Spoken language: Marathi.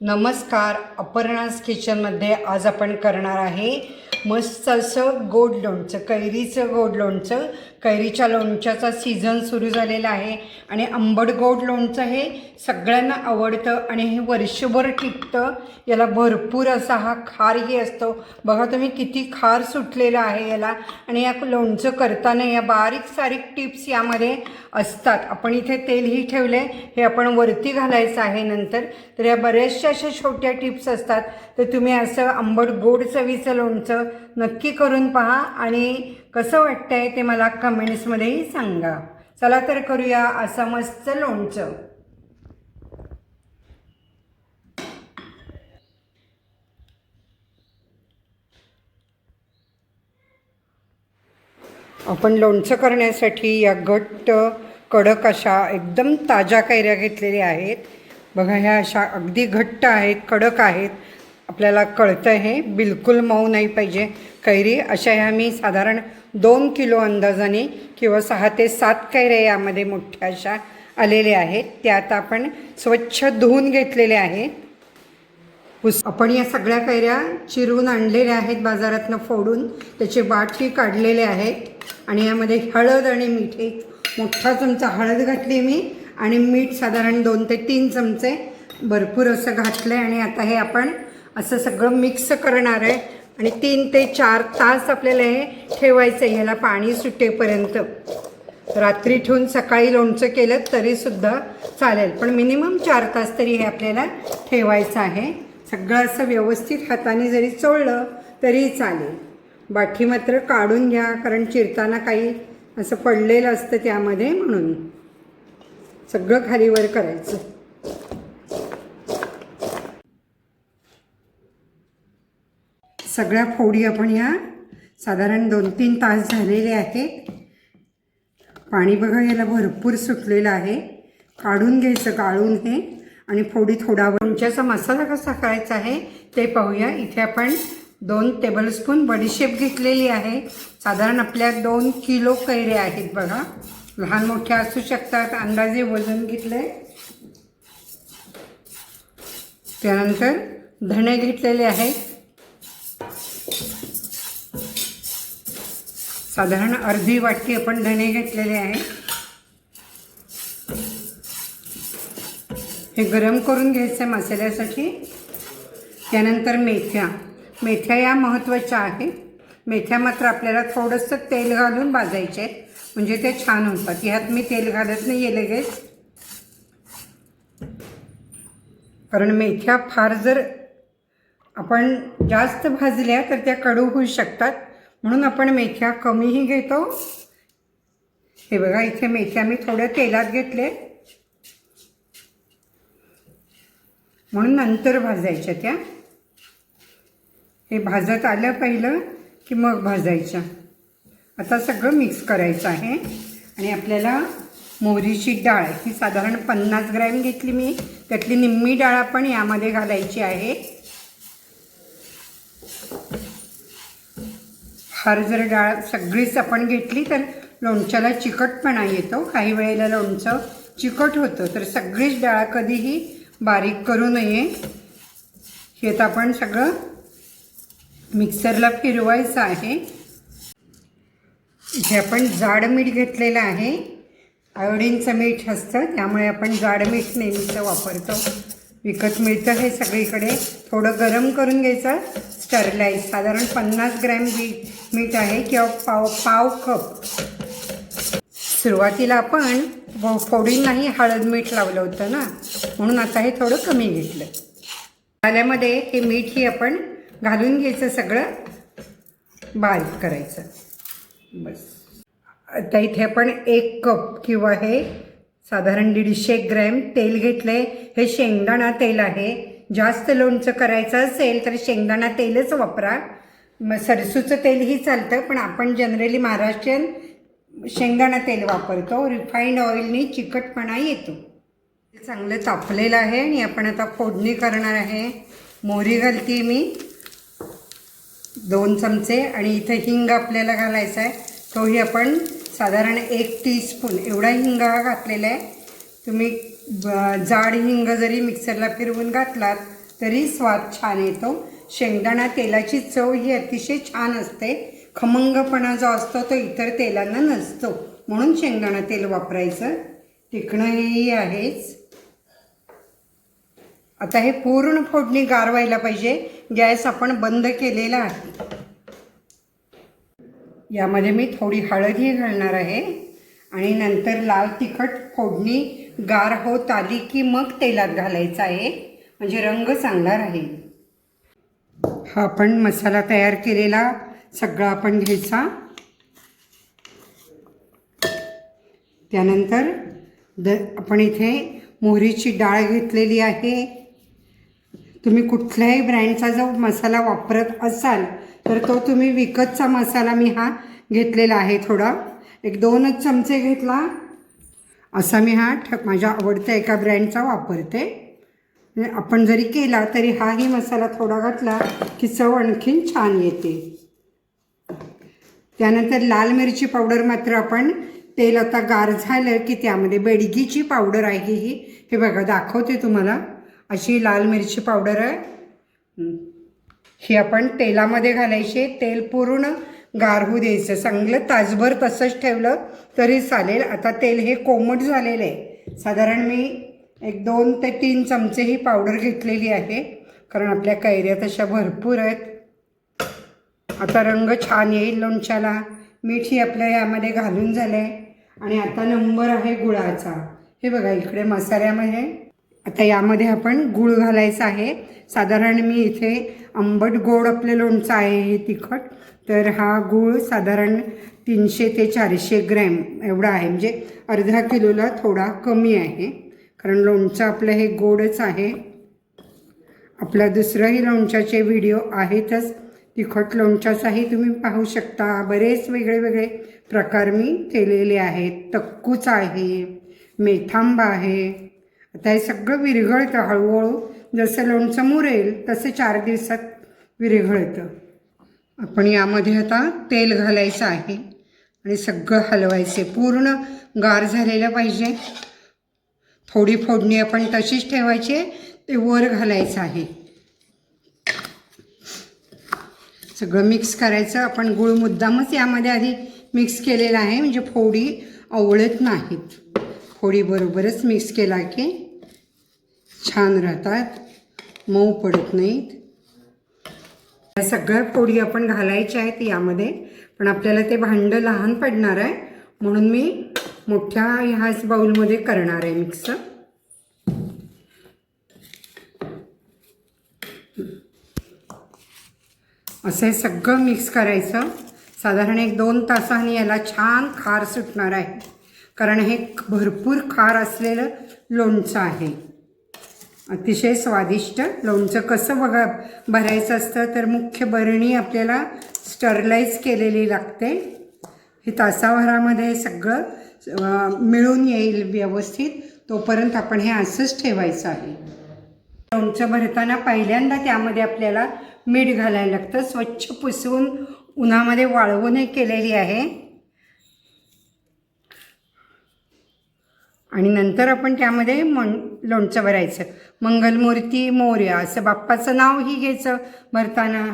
नमस्कार अपर्णास किचनमध्ये आज आपण करणार आहे मस्त असं गोड लोणचं कैरीचं गोड लोणचं. कैरीच्या लोणच्याचा सीझन सुरू झालेला आहे आणि आंबट गोड लोणचं हे सगळ्यांना आवडतं आणि हे वर्षभर टिकतं. याला भरपूर असा हा खारही असतो. बघा तुम्ही किती खार सुटलेला आहे याला. आणि या लोणचं करताना या बारीक सारीक टिप्स यामध्ये असतात. आपण इथे तेलही ठेवले हे आपण वरती घालायचं आहे नंतर. तर या बऱ्याचशा अशा छोट्या टिप्स असतात. तर तुम्ही असं आंबट गोड चवीचं लोणचं नक्की करून पहा आणि कसं वाटतंय ते मला कमेंट्समध्येही सांगा. चला तर करूया असं मस्त लोणचं. आपण लोणचं करण्यासाठी या घट्ट कडक अशा एकदम ताज्या कैऱ्या घेतलेल्या आहेत. बघा ह्या अशा अगदी घट्ट आहेत कडक आहेत. आपल्याला कळतं हे. बिलकुल मऊ नाही पाहिजे. कैरी अशा ह्या मी साधारण दोन किलो अंदाजाने किंवा सहा ते सात कैऱ्या यामध्ये मोठ्या अशा आलेल्या आहेत. त्या आता आपण स्वच्छ धुवून घेतलेल्या आहेत. पुस आपण या सगळ्या कैऱ्या चिरून आणलेल्या आहेत बाजारातनं फोडून. त्याचे बाटली काढलेले आहेत. आणि यामध्ये हळद आणि मीठ एक मोठा चमचा हळद घातली मी. आणि मीठ साधारण दोन ते तीन चमचे भरपूर असं घातलं आहे आणि आता हे आपण असं सगळं मिक्स करणार आहे. आणि तीन ते चार तास आपल्याला हे ठेवायचं आहे. ह्याला पाणी सुटेपर्यंत. रात्री ठेवून सकाळी लोणचं केलं तरीसुद्धा चालेल. पण मिनिमम चार तास तरी हे आपल्याला ठेवायचं आहे. सगळं असं व्यवस्थित हाताने जरी चोळलं तरी चालेल. बाठी मात्र काढून घ्या कारण चिरताना काही असं पडलेलं असतं त्यामध्ये म्हणून. सगळं खालीवर करायचं. सगळ्या फोडी आपण ह्या साधारण दोन तीन तास झालेले आहेत. पाणी बघा याला भरपूर सुटलेलं आहे. काढून घ्यायचं गाळून हे. आणि फोडी थोडा तुमच्याचा मसाला कसा करायचा आहे ते पाहूया. इथे आपण दोन टेबलस्पून बडीशेप घेतलेली आहे. साधारण आपल्या दोन किलो कैरे आहेत बघा. लहान मोठ्या असू शकतात अंदाजे वजन घेतले त्यानंतर धणे घेतलेले आहेत. साधारण अर्धी वाटकी आपण धणे घेतलेले आहे. हे गरम करून घ्यायचं आहे मसाल्यासाठी. त्यानंतर मेथ्या. मेथ्या या महत्त्वाच्या आहे मेथ्या मात्र आपल्याला थोडंसं तेल घालून भाजायचे आहेत. म्हणजे ते छान होतात. ह्यात मी तेल घालत नाही आहे लगेच. कारण मेथ्या फार जर आपण जास्त भाजल्या तर त्या कडू होऊ शकतात. म्हणून आपण मेथ्या कमीही घेतो. हे बघा इथे मेथ्या मी थोड्या तेलात घेतले. म्हणून नंतर भाजायच्या त्या. हे भाजत आलं पहिलं की मग भाजायच्या. आता सगळं मिक्स करायचं आहे. आणि आपल्याला मोहरीची डाळ ही साधारण पन्नास ग्रॅम घेतली मी. त्यातली निम्मी डाळ आपण यामध्ये घालायची आहे. फार जर डाळ सगळीच आपण घेतली तर लोणच्याला चिकटपणा येतो. काही वेळेला लोणचं चिकट होतं तर सगळीच डाळ कधीही बारीक करू नये. हे तर आपण सगळं मिक्सरला फिरवायचं आहे. इथे आपण जाड मीठ घेतलेलं आहे. आयोडीनचं मीठ असतं त्यामुळे आपण जाड मीठ नेहमीचं वापरतो. विकत मिळतं हे सगळीकडे. थोडं गरम करून घ्यायचं. स्टरलाईज साधारण पन्नास ग्रॅम बी मीठ आहे किंवा पाव पाव कप सुरुवातीला आपण फो- फोडींनाही हळद मीठ लावलं होतं ना? म्हणून आता हे थोडं कमी घेतलं. झाल्यामध्ये हे मीठ ही आपण घालून घ्यायचं सगळं. बारीक करायचं. बस. आता इथे आपण एक कप किंवा हे साधारण दीडशे ग्रॅम तेल घेतलं आहे हे शेंगदाणा तेल आहे. जास्त लोणचं करायचं असेल तर शेंगदाणा तेलच वापरा. मग सरसूचं तेलही चालतं पण आपण जनरली महाराष्ट्रीयन शेंगदाणा तेल वापरतो. रिफाईंड ऑइलने चिकटपणा येतो. चांगलं तापलेलं आहे आणि आपण आता फोडणी करणार आहे. मोहरी घालते मी. दोन चमचे आणि इथे हिंग आपल्याला घालायचा आहे. तोही आपण साधारण एक टीस्पून एवढा हिंग हा घातलेला आहे. तुम्ही जाड हिंग जरी मिक्सरला फिरवून घातलात तरी स्वाद छान येतो. शेंगदाणा तेलाची चव ही अतिशय छान असते. खमंगपणा जो असतो तो इतर तेलांना नसतो. म्हणून शेंगदाणा तेल वापरायचं. टिकणं हेही आहेच. आता हे पूर्ण फोडणी गार व्हायला पाहिजे. गॅस आपण बंद केलेला आहे. यामध्ये मी थोडी हळदही घालणार आहे. आणि नंतर लाल तिखट फोडणी गार होत आली की मग तेलात घालायचं आहे. म्हणजे रंग चांगला राहील. हा आपण मसाला तयार केलेला सगळा आपण घ्यायचा. त्यानंतर द आपण इथे मोहरीची डाळ घेतलेली आहे. तुम्ही कुठल्याही ब्रँडचा जो मसाला वापरत असाल तर तो तुम्ही विकतचा मसाला मी हा घेतलेला आहे थोडा. एक दोनच चमचे घेतला. असा मी हा ठ माझ्या आवडत्या एका ब्रँडचा वापरते. म्हणजे आपण जरी केला तरी हाही मसाला थोडा घातला की चव आणखीन छान येते. त्यानंतर लाल मिरची पावडर मात्र आपण तेल आता गार झालं की त्यामध्ये बेडगीची पावडर आहे ही. हे बघा दाखवते तुम्हाला. अशी लाल मिरची पावडर. आहे ही आपण तेलामध्ये घालायची. तेल पूर्ण गारहू द्यायचं. चांगलं तासभर तसंच ठेवलं तरी चालेल. आता तेल हे कोमट झालेलं आहे. साधारण मी एक दोन ते तीन चमचे ही पावडर घेतलेली आहे. कारण आपल्या कैऱ्या तशा भरपूर आहेत. आता रंग छान येईल लोणच्याला. मीठही आपल्या यामध्ये घालून झालं आहे आणि आता नंबर आहे गुळाचा. हे बघा इकडे मसाल्यामध्ये आता यामध्ये आपण गुळ घालायचा आहे. साधारण मी इथे आंबट गोड आपलं लोणचं आहे हे तिखट. तर हा गूळ साधारण तीनशे ते चारशे ग्रॅम एवढा आहे. म्हणजे अर्धा किलोला थोडा कमी आहे. कारण लोणचं आपलं हे गोडच आहे. आपला दुसराही लोणच्याचे व्हिडिओ आहेतच. तिखट लोणच्याचाही तुम्ही पाहू शकता. बरेच वेगळे वेगळे प्रकार मी केलेले आहेत. तक्कूच आहे. मेथांबा आहे. आता हे सगळं विरघळतं हळूहळू. जसं लोणचं मुरेल तसं चार दिवसात विरघळतं. आपण यामध्ये आता तेल घालायचं आहे. आणि सगळं हलवायचे पूर्ण गार झालेलं पाहिजे. थोडी फोडणी आपण तशीच ठेवायची ते वर घालायचं आहे. सगळं मिक्स करायचं. आपण गुळ मुद्दामच यामध्ये आधी मिक्स केलेला आहे. म्हणजे फोडी आवळत नाहीत. फोडी बरोबरच मिक्स केला की छान राहतात. मऊ पडत नाहीत. या सगळ्या फोडी आपण घालायच्या आहेत यामध्ये. पण आपल्याला ते भांडं लहान पडणार आहे. म्हणून मी मोठ्या ह्याच बाऊलमध्ये करणार आहे मिक्स असं हे सगळं मिक्स करायचं. साधारण एक दोन तासांनी याला छान खार सुटणार आहे. कारण हे भरपूर खार असलेलं लोणचं आहे. अतिशय स्वादिष्ट. लोणचं कसं बघा भरायचं असतं तर मुख्य बरणी आपल्याला स्टरलाईज केलेली लागते. हे तासाभरामध्ये सगळं मिळून येईल व्यवस्थित. तोपर्यंत आपण हे असंच ठेवायचं आहे. लोणचं भरताना पहिल्यांदा त्यामध्ये आपल्याला मीठ घालायला लागतं. स्वच्छ पुसवून उन्हामध्ये वाळवून हे केलेली आहे. आणि नंतर आपण त्यामध्ये मण लोणचं भरायचं. मंगलमूर्ती मोर्या. असं बाप्पाचं नावही घ्यायचं. भरताना